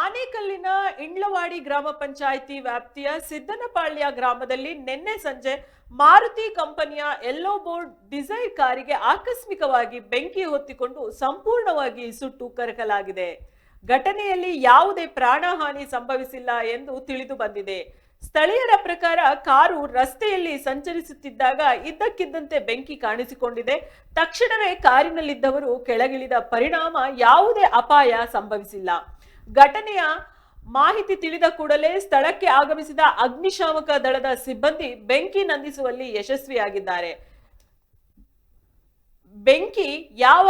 ಆನೇಕಲ್ಲಿನ ಇಂಡ್ಲವಾಡಿ ಗ್ರಾಮ ಪಂಚಾಯಿತಿ ವ್ಯಾಪ್ತಿಯ ಸಿದ್ದನಪಾಳ್ಯ ಗ್ರಾಮದಲ್ಲಿ ನಿನ್ನೆ ಸಂಜೆ ಮಾರುತಿ ಕಂಪನಿಯ ಎಲ್ಲೋ ಬೋರ್ಡ್ ಡಿಸೈರ್ ಕಾರಿಗೆ ಆಕಸ್ಮಿಕವಾಗಿ ಬೆಂಕಿ ಹೊತ್ತಿಕೊಂಡು ಸಂಪೂರ್ಣವಾಗಿ ಸುಟ್ಟು ಕರಕಲಾಗಿದೆ. ಘಟನೆಯಲ್ಲಿ ಯಾವುದೇ ಪ್ರಾಣಹಾನಿ ಸಂಭವಿಸಿಲ್ಲ ಎಂದು ತಿಳಿದು ಬಂದಿದೆ. ಸ್ಥಳೀಯರ ಪ್ರಕಾರ ಕಾರು ರಸ್ತೆಯಲ್ಲಿ ಸಂಚರಿಸುತ್ತಿದ್ದಾಗ ಇದ್ದಕ್ಕಿದ್ದಂತೆ ಬೆಂಕಿ ಕಾಣಿಸಿಕೊಂಡಿದೆ. ತಕ್ಷಣವೇ ಕಾರಿನಲ್ಲಿದ್ದವರು ಕೆಳಗಿಳಿದ ಪರಿಣಾಮ ಯಾವುದೇ ಅಪಾಯ ಸಂಭವಿಸಿಲ್ಲ. ಘಟನೆಯ ಮಾಹಿತಿ ತಿಳಿದ ಕೂಡಲೇ ಸ್ಥಳಕ್ಕೆ ಆಗಮಿಸಿದ ಅಗ್ನಿಶಾಮಕ ದಳದ ಸಿಬ್ಬಂದಿ ಬೆಂಕಿ ನಂದಿಸುವಲ್ಲಿ ಯಶಸ್ವಿಯಾಗಿದ್ದಾರೆ. ಬೆಂಕಿ ಯಾವ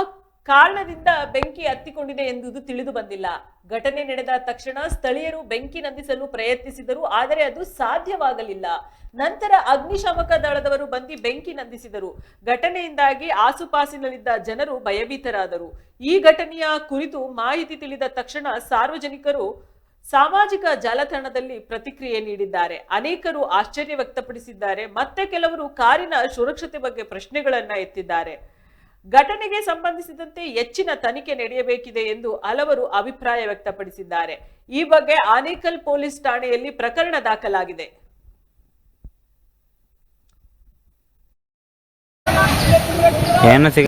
ಕಾರಣದಿಂದ ಬೆಂಕಿ ಹತ್ತಿಕೊಂಡಿದೆ ಎಂಬುದು ತಿಳಿದು ಬಂದಿಲ್ಲ. ಘಟನೆ ನಡೆದ ತಕ್ಷಣ ಸ್ಥಳೀಯರು ಬೆಂಕಿ ನಂದಿಸಲು ಪ್ರಯತ್ನಿಸಿದರು, ಆದರೆ ಅದು ಸಾಧ್ಯವಾಗಲಿಲ್ಲ. ನಂತರ ಅಗ್ನಿಶಾಮಕ ದಳದವರು ಬಂದು ಬೆಂಕಿ ನಂದಿಸಿದರು. ಘಟನೆಯಿಂದಾಗಿ ಆಸುಪಾಸಿನಲ್ಲಿದ್ದ ಜನರು ಭಯಭೀತರಾದರು. ಈ ಘಟನೆಯ ಕುರಿತು ಮಾಹಿತಿ ತಿಳಿದ ತಕ್ಷಣ ಸಾರ್ವಜನಿಕರು ಸಾಮಾಜಿಕ ಜಾಲತಾಣದಲ್ಲಿ ಪ್ರತಿಕ್ರಿಯೆ ನೀಡಿದ್ದಾರೆ. ಅನೇಕರು ಆಶ್ಚರ್ಯ ವ್ಯಕ್ತಪಡಿಸಿದ್ದಾರೆ. ಮತ್ತೆ ಕೆಲವರು ಕಾರಿನ ಸುರಕ್ಷತೆ ಬಗ್ಗೆ ಪ್ರಶ್ನೆಗಳನ್ನ ಎತ್ತಿದ್ದಾರೆ. ಘಟನೆಗೆ ಸಂಬಂಧಿಸಿದಂತೆ ಹೆಚ್ಚಿನ ತನಿಖೆ ನಡೆಯಬೇಕಿದೆ ಎಂದು ಹಲವರು ಅಭಿಪ್ರಾಯ ವ್ಯಕ್ತಪಡಿಸಿದ್ದಾರೆ. ಈ ಬಗ್ಗೆ ಆನೇಕಲ್ ಪೊಲೀಸ್ ಠಾಣೆಯಲ್ಲಿ ಪ್ರಕರಣ ದಾಖಲಾಗಿದೆ. ಏನು ಸಿಗ